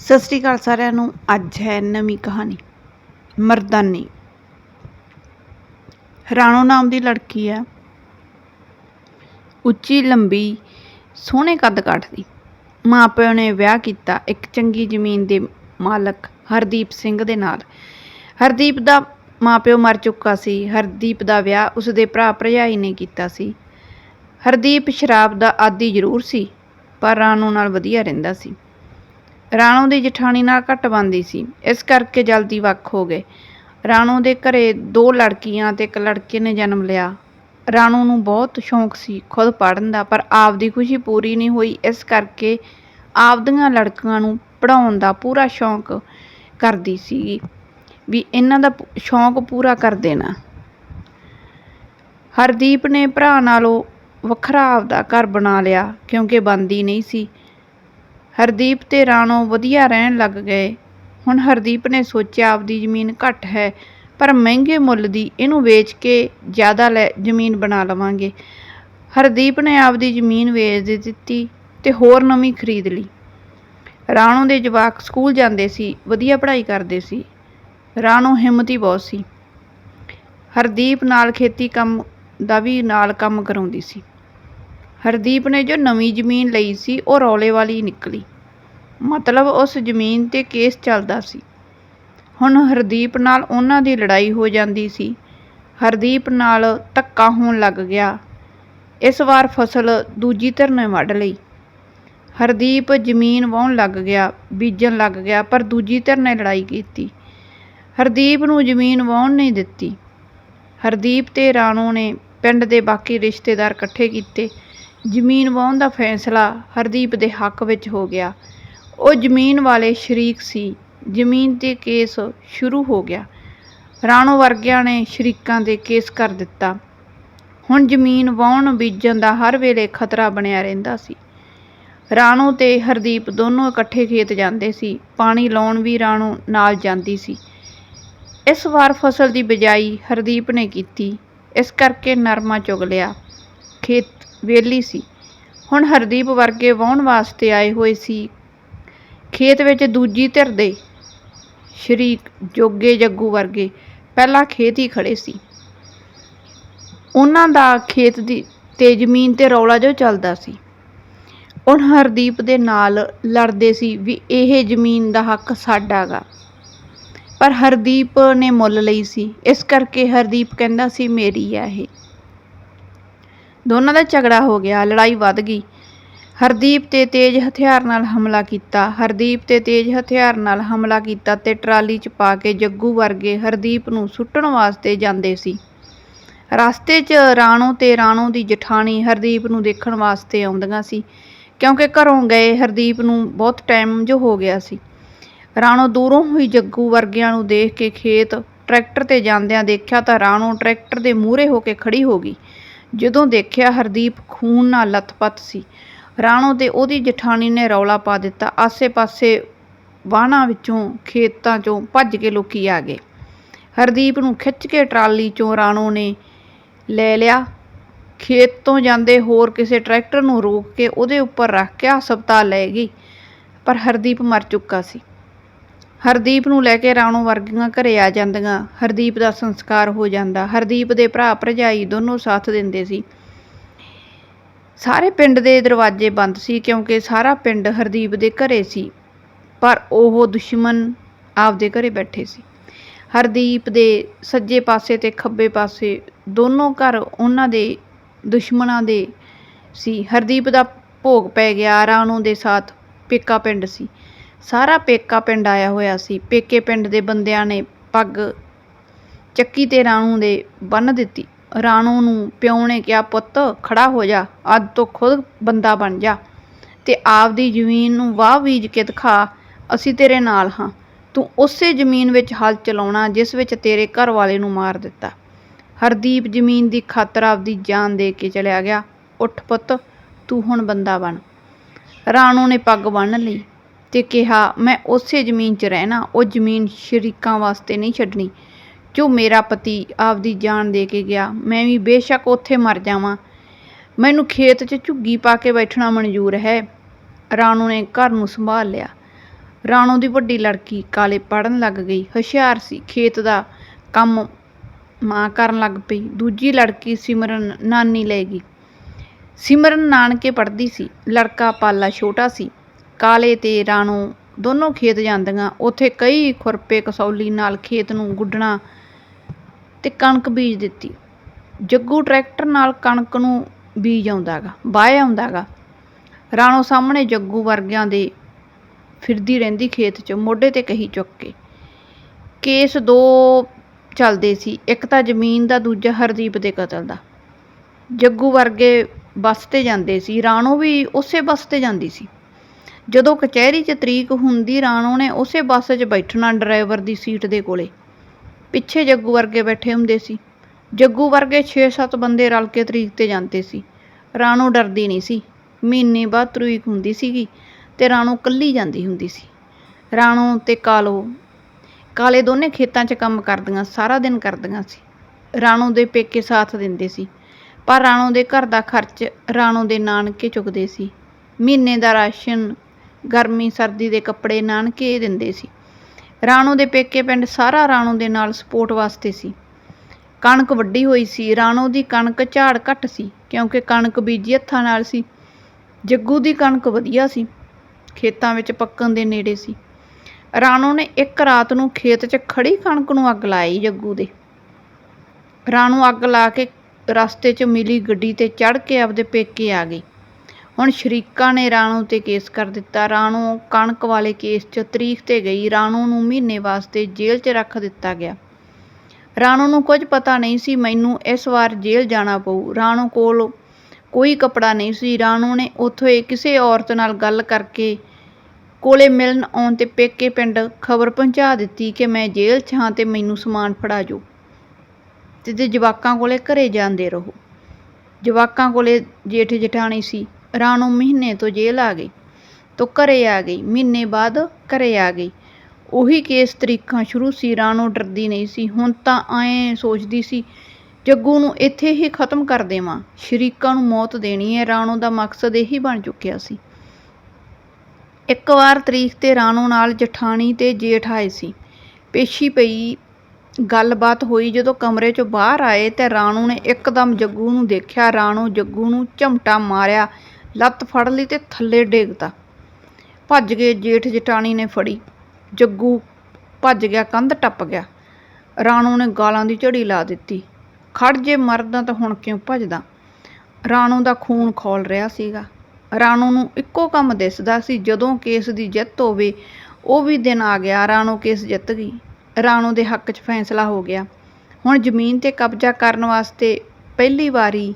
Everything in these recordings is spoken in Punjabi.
ਸਤਿ ਸ੍ਰੀ ਅਕਾਲ ਸਾਰਿਆਂ ਨੂੰ। ਅੱਜ ਹੈ ਨਵੀਂ ਕਹਾਣੀ, ਮਰਦਾਨੀ। ਰਾਣੋ ਨਾਮ ਦੀ ਲੜਕੀ ਹੈ। ਉੱਚੀ, ਲੰਬੀ, ਸੋਹਣੇ ਕੱਦ ਕਾਠ ਦੀ ਮਾਪਿਆਂ ਨੇ ਵਿਆਹ ਕੀਤਾ ਇੱਕ ਚੰਗੀ ਜ਼ਮੀਨ ਦੇ ਮਾਲਕ ਹਰਦੀਪ ਸਿੰਘ ਦੇ ਨਾਲ। ਹਰਦੀਪ ਦਾ ਮਾਪਿਓ ਮਰ ਚੁੱਕਾ ਸੀ। ਹਰਦੀਪ ਦਾ ਵਿਆਹ ਉਸਦੇ ਭਰਾ ਭਰਜਾਈ ਨੇ ਕੀਤਾ ਸੀ। ਹਰਦੀਪ ਸ਼ਰਾਬ ਦਾ ਆਦੀ ਜ਼ਰੂਰ ਸੀ, ਪਰ ਰਾਣੋ ਨਾਲ ਵਧੀਆ ਰਹਿੰਦਾ ਸੀ। ਰਾਣੋ ਦੀ ਜਠਾਣੀ ਨਾਲ ਘੱਟ ਬੰਦੀ ਸੀ। ਇਸ ਕਰਕੇ ਜਲਦੀ ਵੱਖ ਹੋ ਗਏ। ਰਾਣੋ ਦੇ ਘਰੇ ਦੋ ਲੜਕੀਆਂ ਤੇ ਇੱਕ ਲੜਕੇ ਨੇ ਜਨਮ ਲਿਆ। ਰਾਣੋ ਨੂੰ ਬਹੁਤ ਸ਼ੌਂਕ ਸੀ ਖੁਦ ਪੜ੍ਹਨ ਦਾ, ਪਰ ਆਪਦੀ ਖੁਸ਼ੀ ਪੂਰੀ ਨਹੀਂ ਹੋਈ। ਇਸ ਕਰਕੇ ਆਪਦੀਆਂ ਲੜਕੀਆਂ ਨੂੰ ਪੜਾਉਣ ਦਾ ਪੂਰਾ ਸ਼ੌਂਕ ਕਰਦੀ ਸੀ ਵੀ ਇਹਨਾਂ ਦਾ ਸ਼ੌਂਕ ਪੂਰਾ ਕਰ ਦੇਣਾ। ਹਰਦੀਪ ਨੇ ਭਰਾ ਨਾਲੋਂ ਵੱਖਰਾ ਆਪਦਾ ਘਰ ਬਣਾ ਲਿਆ ਕਿਉਂਕਿ ਬੰਦੀ ਨਹੀਂ ਸੀ। ਹਰਦੀਪ ਤੇ ਰਾਣੋ ਵਧੀਆ ਰਹਿਣ ਲੱਗ ਗਏ। ਹੁਣ ਹਰਦੀਪ ਨੇ ਸੋਚਿਆ ਆਪਦੀ ਜ਼ਮੀਨ ਘੱਟ ਹੈ, ਪਰ ਮਹਿੰਗੇ ਮੁੱਲ ਦੀ ਇਹਨੂੰ ਵੇਚ ਕੇ ਜ਼ਿਆਦਾ ਲੈ ਜ਼ਮੀਨ ਬਣਾ ਲਵਾਂਗੇ। ਹਰਦੀਪ ਨੇ ਆਪਦੀ ਜ਼ਮੀਨ ਵੇਚ ਦਿੱਤੀ ਤੇ ਹੋਰ ਨਵੀਂ ਖਰੀਦ ਲਈ। ਰਾਣੋ ਦੇ ਜਵਾਕ ਸਕੂਲ ਜਾਂਦੇ ਸੀ, ਵਧੀਆ ਪੜ੍ਹਾਈ ਕਰਦੇ ਸੀ। ਰਾਣੋ ਹਿੰਮਤੀ ਬਹੁਤ ਸੀ। ਹਰਦੀਪ ਨਾਲ ਖੇਤੀ ਕੰਮ ਦਾ ਵੀ ਨਾਲ ਕੰਮ ਕਰਾਉਂਦੀ ਸੀ। ਹਰਦੀਪ ਨੇ ਜੋ ਨਵੀਂ ਜ਼ਮੀਨ ਲਈ ਸੀ, ਉਹ ਰੌਲੇ ਵਾਲੀ ਨਿਕਲੀ। ਮਤਲਬ ਉਸ ਜ਼ਮੀਨ ਤੇ ਕੇਸ ਚੱਲਦਾ ਸੀ। ਹੁਣ ਹਰਦੀਪ ਨਾਲ ਉਹਨਾਂ ਦੀ ਲੜਾਈ ਹੋ ਜਾਂਦੀ ਸੀ। ਹਰਦੀਪ ਨਾਲ ਧੱਕਾ ਹੋਣ ਲੱਗ ਗਿਆ। ਇਸ ਵਾਰ ਫਸਲ ਦੂਜੀ ਧਿਰ ਨੇ ਵੱਢ ਲਈ। ਹਰਦੀਪ ਜ਼ਮੀਨ ਵਾਹੁਣ ਲੱਗ ਗਿਆ, ਬੀਜਣ ਲੱਗ ਗਿਆ, ਪਰ ਦੂਜੀ ਧਿਰ ਨੇ ਲੜਾਈ ਕੀਤੀ। ਹਰਦੀਪ ਨੂੰ ਜ਼ਮੀਨ ਵਾਹੁਣ ਨਹੀਂ ਦਿੱਤੀ। ਹਰਦੀਪ ਤੇ ਰਾਣੋ ਨੇ ਪਿੰਡ ਦੇ ਬਾਕੀ ਰਿਸ਼ਤੇਦਾਰ ਇਕੱਠੇ ਕੀਤੇ। ਜ਼ਮੀਨ ਵਾਹੁਣ ਦਾ ਫੈਸਲਾ ਹਰਦੀਪ ਦੇ ਹੱਕ ਵਿੱਚ ਹੋ ਗਿਆ। ਉਹ ਜ਼ਮੀਨ ਵਾਲੇ ਸ਼ਰੀਕ ਸੀ। ਜ਼ਮੀਨ ਤੇ ਕੇਸ ਸ਼ੁਰੂ ਹੋ ਗਿਆ। ਰਾਣੋ ਵਰਗਿਆਂ ਨੇ ਸ਼ਰੀਕਾਂ ਦੇ ਕੇਸ ਕਰ ਦਿੱਤਾ। ਹੁਣ ਜ਼ਮੀਨ ਵਾਹੁਣ ਬੀਜਣ ਦਾ ਹਰ ਵੇਲੇ ਖਤਰਾ ਬਣਿਆ ਰਹਿੰਦਾ ਸੀ। ਰਾਣੋ ਤੇ ਹਰਦੀਪ ਦੋਨੋਂ ਇਕੱਠੇ ਖੇਤ ਜਾਂਦੇ ਸੀ। ਪਾਣੀ ਲਾਉਣ ਵੀ ਰਾਣੋ ਨਾਲ ਜਾਂਦੀ ਸੀ। ਇਸ ਵਾਰ ਫਸਲ ਦੀ ਬਿਜਾਈ ਹਰਦੀਪ ਨੇ ਕੀਤੀ। ਇਸ ਕਰਕੇ ਨਰਮਾ ਚੁਗ ਲਿਆ। ਖੇਤ ਵਿਹਲੀ ਸੀ। ਹੁਣ ਹਰਦੀਪ ਵਰਗੇ ਵਾਹੁਣ ਵਾਸਤੇ ਆਏ ਹੋਏ ਸੀ। ਖੇਤ ਵਿੱਚ ਦੂਜੀ ਧਿਰ ਦੇ ਸ਼ਰੀਕ ਜੋਗੇ ਜੱਗੂ ਵਰਗੇ ਪਹਿਲਾਂ ਖੇਤ ਹੀ ਖੜੇ ਸੀ। ਉਹਨਾਂ ਦਾ ਖੇਤ ਦੀ ਤੇ ਜ਼ਮੀਨ ਤੇ ਰੌਲਾ ਜੋ ਚੱਲਦਾ ਸੀ। ਹੁਣ ਹਰਦੀਪ ਦੇ ਨਾਲ ਲੜਦੇ ਸੀ ਵੀ ਇਹ ਜ਼ਮੀਨ ਦਾ ਹੱਕ ਸਾਡਾ ਗਾ। ਪਰ ਹਰਦੀਪ ਨੇ ਮੁੱਲ ਲਈ ਸੀ। ਇਸ ਕਰਕੇ ਹਰਦੀਪ ਕਹਿੰਦਾ ਸੀ, ਮੇਰੀ ਆ ਇਹ। ਦੋਨਾਂ ਦਾ ਝਗੜਾ ਹੋ ਗਿਆ, ਲੜਾਈ ਵੱਧ ਗਈ। ਹਰਦੀਪ ਤੇ ਤੇਜ਼ ਹਥਿਆਰ ਨਾਲ ਹਮਲਾ ਕੀਤਾ। ਹਰਦੀਪ ਤੇ ਤੇਜ਼ ਹਥਿਆਰ ਨਾਲ ਹਮਲਾ ਕੀਤਾ ਤੇ ਟਰਾਲੀ 'ਚ ਪਾ ਕੇ ਜੱਗੂ ਵਰਗੇ ਹਰਦੀਪ ਨੂੰ ਸੁੱਟਣ ਵਾਸਤੇ ਜਾਂਦੇ ਸੀ। ਰਸਤੇ 'ਚ ਰਾਣੋ ਤੇ ਰਾਣੋ ਦੀ ਜਠਾਣੀ ਹਰਦੀਪ ਨੂੰ ਦੇਖਣ ਵਾਸਤੇ ਆਉਂਦੀਆਂ ਸੀ, ਕਿਉਂਕਿ ਘਰੋਂ ਗਏ ਹਰਦੀਪ ਨੂੰ ਬਹੁਤ ਟਾਈਮ ਜੋ ਹੋ ਗਿਆ ਸੀ। ਰਾਣੋ ਦੂਰੋਂ ਹੀ ਜੱਗੂ ਵਰਗਿਆਂ ਨੂੰ ਦੇਖ ਕੇ ਖੇਤ ਟਰੈਕਟਰ ਤੇ ਜਾਂਦਿਆਂ ਦੇਖਿਆ ਤਾਂ ਰਾਣੋ ਟਰੈਕਟਰ ਦੇ ਮੂਹਰੇ ਹੋ ਕੇ ਖੜੀ ਹੋ ਗਈ। ਜਦੋਂ ਦੇਖਿਆ ਹਰਦੀਪ ਖੂਨ ਨਾਲ ਲੱਥਪੱਥ ਸੀ, ਰਾਣੋ ਤੇ ਉਹਦੀ ਜਠਾਣੀ ਨੇ ਰੌਲਾ ਪਾ ਦਿੱਤਾ। ਆਸੇ-ਪਾਸੇ ਵਾਹਣਾਂ ਵਿੱਚੋਂ, ਖੇਤਾਂ ਚੋਂ ਭੱਜ ਕੇ ਲੋਕੀ ਆ ਗਏ। ਹਰਦੀਪ ਨੂੰ ਖਿੱਚ ਕੇ ਟਰਾਲੀ ਚੋਂ ਰਾਣੋ ਨੇ ਲੈ ਲਿਆ। ਖੇਤ ਤੋਂ ਜਾਂਦੇ ਹੋਰ ਕਿਸੇ ਟਰੈਕਟਰ ਨੂੰ ਰੋਕ ਕੇ ਉਹਦੇ ਉੱਪਰ ਰੱਖ ਕੇ ਹਸਪਤਾਲ ਲੈ ਗਈ, ਪਰ ਹਰਦੀਪ ਮਰ ਚੁੱਕਾ ਸੀ। ਹਰਦੀਪ ਨੂੰ ਲੈ ਕੇ ਰਾਣੋ ਵਰਗੀਆਂ ਘਰੇ ਆ ਜਾਂਦੀਆਂ। ਹਰਦੀਪ ਦਾ ਸੰਸਕਾਰ ਹੋ ਜਾਂਦਾ। ਹਰਦੀਪ ਦੇ ਭਰਾ ਭਰਜਾਈ ਦੋਨੋਂ ਸਾਥ ਦਿੰਦੇ ਸੀ। ਸਾਰੇ ਪਿੰਡ ਦੇ ਦਰਵਾਜ਼ੇ ਬੰਦ ਸੀ ਕਿਉਂਕਿ ਸਾਰਾ ਪਿੰਡ ਹਰਦੀਪ ਦੇ ਘਰੇ ਸੀ। ਪਰ ਉਹ ਦੁਸ਼ਮਣ ਆਪਦੇ ਘਰੇ ਬੈਠੇ ਸੀ। ਹਰਦੀਪ ਦੇ ਸੱਜੇ ਪਾਸੇ ਤੇ ਖੱਬੇ ਪਾਸੇ ਦੋਨੋਂ ਘਰ ਉਹਨਾਂ ਦੇ ਦੁਸ਼ਮਣਾਂ ਦੇ ਸੀ। ਹਰਦੀਪ ਦਾ ਭੋਗ ਪੈ ਗਿਆ। ਰਾਣੋ ਦੇ ਸਾਥ ਪੇਕਾ ਪਿੰਡ ਸੀ। ਸਾਰਾ ਪੇਕਾ ਪਿੰਡ ਆਇਆ ਹੋਇਆ ਸੀ। ਪੇਕੇ ਪਿੰਡ ਦੇ ਬੰਦਿਆਂ ਨੇ ਪੱਗ ਚੱਕੀ ਤੇ ਰਾਣੂ ਦੇ ਬੰਨ ਦਿੱਤੀ। ਰਾਣੂ ਨੂੰ ਪਿਓ ਨੇ ਕਿਹਾ, ਪੁੱਤ, ਖੜਾ ਹੋ ਜਾ। ਅੱਜ ਤੋਂ ਖੁਦ ਬੰਦਾ ਬਣ ਜਾ ਤੇ ਆਪਦੀ ਜ਼ਮੀਨ ਨੂੰ ਵਾਹ ਬੀਜ ਕੇ ਦਿਖਾ। ਅਸੀਂ ਤੇਰੇ ਨਾਲ ਹਾਂ। ਤੂੰ ਉਸੇ ਜ਼ਮੀਨ ਵਿੱਚ ਹਲ ਚਲਾਉਣਾ ਜਿਸ ਵਿੱਚ ਤੇਰੇ ਘਰ ਵਾਲੇ ਨੂੰ ਮਾਰ ਦਿੱਤਾ ਹਰਦੀਪ ਜ਼ਮੀਨ ਦੀ ਖਾਤਰ ਆਪਦੀ ਜਾਨ ਦੇ ਕੇ ਚਲਿਆ ਗਿਆ। ਉੱਠ ਪੁੱਤ, ਤੂੰ ਹੁਣ ਬੰਦਾ ਬਣ ਰਾਣੂ ਨੇ ਪੱਗ ਬੰਨ੍ਹ ਲਈ। ਤੇ ਕਿਹਾ, ਮੈਂ ਉਸੇ ਜ਼ਮੀਨ 'ਚ ਰਹਿਣਾ, ਉਹ ਜ਼ਮੀਨ ਸ਼ਰੀਕਾਂ ਵਾਸਤੇ ਨਹੀਂ ਛੱਡਣੀ। ਜੋ ਮੇਰਾ ਪਤੀ ਆਪਦੀ ਜਾਨ ਦੇ ਕੇ ਗਿਆ, ਮੈਂ ਵੀ ਬੇਸ਼ੱਕ ਉੱਥੇ ਮਰ ਜਾਵਾਂ। ਮੈਨੂੰ ਖੇਤ 'ਚ ਝੁੱਗੀ ਪਾ ਕੇ ਬੈਠਣਾ ਮਨਜ਼ੂਰ ਹੈ। ਰਾਣੂ ਨੇ ਘਰ ਨੂੰ ਸੰਭਾਲ ਲਿਆ। ਰਾਣੋ ਦੀ ਵੱਡੀ ਲੜਕੀ ਕਾਲੇ ਪੜਨ ਲੱਗ ਗਈ। ਹੁਸ਼ਿਆਰ ਸੀ, ਖੇਤ ਦਾ ਕੰਮ ਮਾਂ ਕਰਨ ਲੱਗ ਪਈ। ਦੂਜੀ ਲੜਕੀ ਸਿਮਰਨ ਨਾਨੀ ਲੈ ਗਈ। ਸਿਮਰਨ ਨਾਨਕੇ ਪੜਦੀ ਸੀ। ਲੜਕਾ ਪਾਲਾ ਛੋਟਾ ਸੀ। ਕਾਲੇ ਤੇ ਰਾਣੋ ਦੋਨੋਂ ਖੇਤ ਜਾਂਦੀਆਂ। ਉੱਥੇ ਕਈ ਖੁਰਪੇ ਕਸੌਲੀ ਨਾਲ ਖੇਤ ਨੂੰ ਗੁੱਡਣਾ ਤੇ ਕਣਕ ਬੀਜ ਦਿੱਤੀ। ਜੱਗੂ ਟਰੈਕਟਰ ਨਾਲ ਕਣਕ ਨੂੰ ਬੀਜ ਆਉਂਦਾਗਾ, ਵਾਹ ਆਉਂਦਾਗਾ। ਰਾਣੋ ਸਾਹਮਣੇ ਜੱਗੂ ਵਰਗਿਆਂ ਦੇ ਫਿਰਦੀ ਰਹਿੰਦੀ ਖੇਤ 'ਚ, ਮੋਢੇ ਤੇ ਕਹੀ ਚੁੱਕ ਕੇ। ਕੇਸ ਦੋ ਚੱਲਦੇ ਸੀ, ਇੱਕ ਤਾਂ ਜ਼ਮੀਨ ਦਾ, ਦੂਜਾ ਹਰਦੀਪ ਦੇ ਕਤਲ ਦਾ। ਜੱਗੂ ਵਰਗੇ ਬੱਸ ਤੇ ਜਾਂਦੇ ਸੀ, ਰਾਣੋ ਵੀ ਉਸੇ ਬੱਸ ਤੇ ਜਾਂਦੀ ਸੀ। ਜਦੋਂ ਕਚਹਿਰੀ 'ਚ ਤਰੀਕ ਹੁੰਦੀ ਰਾਣੋ ਨੇ ਉਸੇ ਬੱਸ 'ਚ ਬੈਠਣਾ ਡਰਾਈਵਰ ਦੀ ਸੀਟ ਦੇ ਕੋਲੇ। ਪਿੱਛੇ ਜੱਗੂ ਵਰਗੇ ਬੈਠੇ ਹੁੰਦੇ ਸੀ। ਜੱਗੂ ਵਰਗੇ 6-7 ਬੰਦੇ ਰਲ ਕੇ ਤਰੀਕ ਤੇ ਜਾਂਦੇ ਸੀ। ਰਾਣੋ ਡਰਦੀ ਨਹੀਂ ਸੀ। ਮਹੀਨੇ ਬਾਅਦ ਤਰੀਕ ਹੁੰਦੀ ਸੀਗੀ ਤੇ ਰਾਣੋ ਕੱਲੀ ਜਾਂਦੀ ਹੁੰਦੀ ਸੀ। ਰਾਣੋ ਤੇ ਕਾਲੋ, ਕਾਲੇ ਦੋਨੇ ਖੇਤਾਂ 'ਚ ਕੰਮ ਕਰਦੀਆਂ, ਸਾਰਾ ਦਿਨ ਕਰਦੀਆਂ ਸੀ। ਰਾਣੋ ਦੇ ਪੇਕੇ ਸਾਥ ਦਿੰਦੇ ਸੀ, ਪਰ ਰਾਣੋ ਦੇ ਘਰ ਦਾ ਖਰਚ ਰਾਣੋ ਦੇ ਨਾਨਕੇ ਚੁੱਕਦੇ ਸੀ। ਮਹੀਨੇ ਦਾ ਰਾਸ਼ਨ ਗਰਮੀ ਸਰਦੀ ਦੇ ਕੱਪੜੇ ਨਾਨਕੇ ਦਿੰਦੇ ਸੀ। ਰਾਣੋ ਦੇ ਪੇਕੇ ਪਿੰਡ ਸਾਰਾ ਰਾਣੋ ਦੇ ਨਾਲ ਸਪੋਰਟ ਵਾਸਤੇ ਸੀ। ਕਣਕ ਵੱਡੀ ਹੋਈ ਸੀ। ਰਾਣੋ ਦੀ ਕਣਕ ਝਾੜ ਘੱਟ ਸੀ ਕਿਉਂਕਿ ਕਣਕ ਬੀਜੀ ਹੱਥਾਂ ਨਾਲ ਸੀ। ਜੱਗੂ ਦੀ ਕਣਕ ਵਧੀਆ ਸੀ। ਖੇਤਾਂ ਵਿੱਚ ਪੱਕਣ ਦੇ ਨੇੜੇ ਸੀ। ਰਾਣੋ ਨੇ ਇੱਕ ਰਾਤ ਨੂੰ ਖੇਤ 'ਚ ਖੜੀ ਕਣਕ ਨੂੰ ਅੱਗ ਲਾਈ ਜੱਗੂ ਦੇ। ਰਾਣੋ ਅੱਗ ਲਾ ਕੇ ਰਸਤੇ 'ਚ ਮਿਲੀ ਗੱਡੀ ਤੇ ਚੜ੍ਹ ਕੇ ਆਪਦੇ ਪੇਕੇ ਆ ਗਈ। ਹੁਣ ਸ਼ਰੀਕਾਂ ਨੇ ਰਾਣੋ ਤੇ ਕੇਸ ਕਰ ਦਿੱਤਾ। ਰਾਣੋ ਕਣਕ ਵਾਲੇ ਕੇਸ 'ਚ ਤਰੀਕ ਤੇ ਗਈ। ਰਾਣੋ ਨੂੰ ਮਹੀਨੇ ਵਾਸਤੇ ਜੇਲ੍ਹ 'ਚ ਰੱਖ ਦਿੱਤਾ ਗਿਆ। ਰਾਣੋ ਨੂੰ ਕੁਝ ਪਤਾ ਨਹੀਂ ਸੀ, ਮੈਨੂੰ ਇਸ ਵਾਰ ਜੇਲ੍ਹ ਜਾਣਾ ਪਊ। ਰਾਣੋ ਕੋਲ ਕੋਈ ਕਪੜਾ ਨਹੀਂ ਸੀ। ਰਾਣੋ ਨੇ ਉੱਥੇ ਕਿਸੇ ਔਰਤ ਨਾਲ ਗੱਲ ਕਰਕੇ ਕੋਲੇ ਮਿਲਣ ਆਉਣ ਤੇ ਪੇਕੇ ਪਿੰਡ ਖਬਰ ਪਹੁੰਚਾ ਦਿੱਤੀ ਕਿ ਮੈਂ ਜੇਲ੍ਹ 'ਚ ਹਾਂ ਤੇ ਮੈਨੂੰ ਸਮਾਨ ਫੜਾ ਜੋ ਤੇ ਤੇ ਜਵਾਕਾਂ ਕੋਲੇ ਘਰੇ ਜਾਂਦੇ ਰਹੋ। ਜਵਾਕਾਂ ਕੋਲੇ ਜੇਠ ਜਠਾਣੀ ਸੀ। ਰਾਣੋ ਮਹੀਨੇ ਤੋਂ ਜੇਲ੍ਹ ਆ ਗਈ, ਤੋਂ ਘਰੇ ਆ ਗਈ, ਮਹੀਨੇ ਬਾਅਦ ਘਰੇ ਆ ਗਈ। ਉਹੀ ਕੇਸ ਤਰੀਕਾਂ ਸ਼ੁਰੂ ਸੀ, ਰਾਣੋ ਡਰਦੀ ਨਹੀਂ ਸੀ, ਹੁਣ ਤਾਂ ਐਂ ਸੋਚਦੀ ਸੀ, ਜੱਗੂ ਨੂੰ ਇੱਥੇ ਹੀ ਖਤਮ ਕਰ ਦੇਵਾਂ, ਸ਼ਰੀਕਾਂ ਨੂੰ ਮੌਤ ਦੇਣੀ ਹੈ, ਰਾਣੋ ਦਾ ਮਕਸਦ ਇਹੀ ਬਣ ਚੁੱਕਿਆ ਸੀ। ਇੱਕ ਵਾਰ ਤਰੀਕ ਤੇ ਰਾਣੋ ਨਾਲ ਜਠਾਣੀ ਤੇ ਜੇਠ ਆਏ ਸੀ। ਪੇਸ਼ੀ ਪਈ, ਗੱਲਬਾਤ ਹੋਈ, ਜਦੋਂ ਕਮਰੇ 'ਚੋਂ ਬਾਹਰ ਆਏ ਤੇ ਰਾਣੋ ਨੇ ਇੱਕਦਮ ਜੱਗੂ ਨੂੰ ਦੇਖਿਆ, ਰਾਣੋ ਜੱਗੂ ਨੂੰ ਝਮਟਾ ਮਾਰਿਆ ਲੱਤ ਫੜ ਲਈ ਤੇ ਥੱਲੇ ਡੇਗਤਾ ਭੱਜ ਗਏ ਜੇਠ ਜਟਾਣੀ ਨੇ ਫੜੀ। ਜੱਗੂ ਭੱਜ ਗਿਆ, ਕੰਧ ਟੱਪ ਗਿਆ। ਰਾਣੋ ਨੇ ਗਾਲਾਂ ਦੀ ਝੜੀ ਲਾ ਦਿੱਤੀ। ਖੜ ਜੇ ਮਰਦਾ ਤਾਂ ਹੁਣ ਕਿਉਂ ਭੱਜਦਾ? ਰਾਣੋ ਦਾ ਖੂਨ ਖੋਲ ਰਿਹਾ ਸੀਗਾ। ਰਾਣੋ ਨੂੰ ਇੱਕੋ ਕੰਮ ਦਿਸਦਾ ਸੀ, ਜਦੋਂ ਕੇਸ ਦੀ ਜਿੱਤ ਹੋਵੇ, ਉਹ ਵੀ ਦਿਨ ਆ ਗਿਆ, ਰਾਣੋ ਕੇਸ ਜਿੱਤ ਗਈ। ਰਾਣੋ ਦੇ ਹੱਕ 'ਚ ਫੈਸਲਾ ਹੋ ਗਿਆ। ਹੁਣ ਜ਼ਮੀਨ ਤੇ ਕਬਜ਼ਾ ਕਰਨ ਵਾਸਤੇ ਪਹਿਲੀ ਵਾਰੀ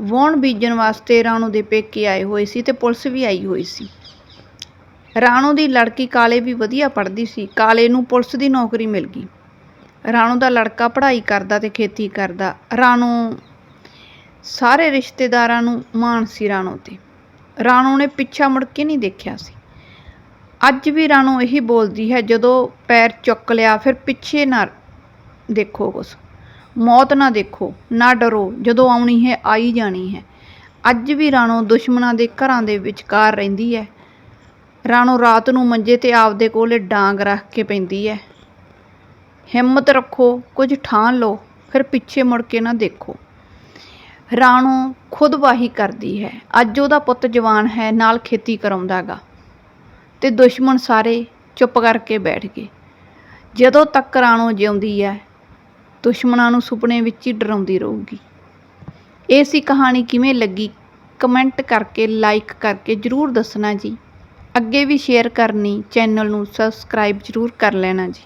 ਵਾਹੁਣ ਬੀਜਣ ਵਾਸਤੇ ਰਾਣੋ ਦੇ ਪੇਕੇ ਆਏ ਹੋਏ ਸੀ ਤੇ ਪੁਲਿਸ ਵੀ ਆਈ ਹੋਈ ਸੀ। ਰਾਣੋ ਦੀ ਲੜਕੀ ਕਾਲੇ ਵੀ ਵਧੀਆ ਪੜ੍ਹਦੀ ਸੀ, ਕਾਲੇ ਨੂੰ ਪੁਲਿਸ ਦੀ ਨੌਕਰੀ ਮਿਲ ਗਈ। ਰਾਣੋ ਦਾ ਲੜਕਾ ਪੜ੍ਹਾਈ ਕਰਦਾ ਤੇ ਖੇਤੀ ਕਰਦਾ। ਰਾਣੋ ਸਾਰੇ ਰਿਸ਼ਤੇਦਾਰਾਂ ਨੂੰ ਮਾਣ ਸੀ ਰਾਣੋ ਤੇ। ਰਾਣੋ ਨੇ ਪਿੱਛਾ ਮੁੜ ਕੇ ਨਹੀਂ ਦੇਖਿਆ ਸੀ। ਅੱਜ ਵੀ ਰਾਣੋ ਇਹੀ ਬੋਲਦੀ ਹੈ, ਜਦੋਂ ਪੈਰ ਚੁੱਕ ਲਿਆ ਫਿਰ ਪਿੱਛੇ ਨਾ ਦੇਖੋ ਕੁਛ। ਮੌਤ ਨਾ ਦੇਖੋ, ਨਾ ਡਰੋ, ਜਦੋਂ ਆਉਣੀ ਹੈ, ਆਈ ਜਾਣੀ ਹੈ। ਅੱਜ ਵੀ ਰਾਣੋ ਦੁਸ਼ਮਣਾਂ ਦੇ ਘਰਾਂ ਦੇ ਵਿਚਕਾਰ ਰਹਿੰਦੀ ਹੈ। ਰਾਣੋ ਰਾਤ ਨੂੰ ਮੰਜੇ ਤੇ ਆਪਦੇ ਕੋਲੇ ਡਾਂਗ ਰੱਖ ਕੇ ਪੈਂਦੀ ਹੈ। ਹਿੰਮਤ ਰੱਖੋ, ਕੁਝ ਠਾਣ ਲਓ, ਫਿਰ ਪਿੱਛੇ ਮੁੜ ਕੇ ਨਾ ਦੇਖੋ। ਰਾਣੋ ਖੁਦਵਾਹੀ ਕਰਦੀ ਹੈ, ਅੱਜ ਉਹਦਾ ਪੁੱਤ ਜਵਾਨ ਹੈ, ਨਾਲ ਖੇਤੀ ਕਰਾਉਂਦਾਗਾ। ਤੇ ਦੁਸ਼ਮਣ ਸਾਰੇ ਚੁੱਪ ਕਰਕੇ ਬੈਠ ਗਏ। ਜਦੋਂ ਤੱਕ ਰਾਣੋ ਜਿਉਂਦੀ ਹੈ ਦੁਸ਼ਮਣਾਂ ਨੂੰ ਸੁਪਨੇ ਵਿੱਚ ਹੀ ਡਰਾਉਂਦੀ ਰਹੂਗੀ। ਇਹ ਸੀ ਕਹਾਣੀ ਕਿਵੇਂ ਲੱਗੀ? ਕਮੈਂਟ ਕਰਕੇ, ਲਾਈਕ ਕਰਕੇ ਜਰੂਰ ਦੱਸਣਾ ਜੀ। ਅੱਗੇ ਵੀ ਸ਼ੇਅਰ ਕਰਨੀ, ਚੈਨਲ ਨੂੰ ਸਬਸਕ੍ਰਾਈਬ ਜਰੂਰ ਕਰ ਲੈਣਾ ਜੀ।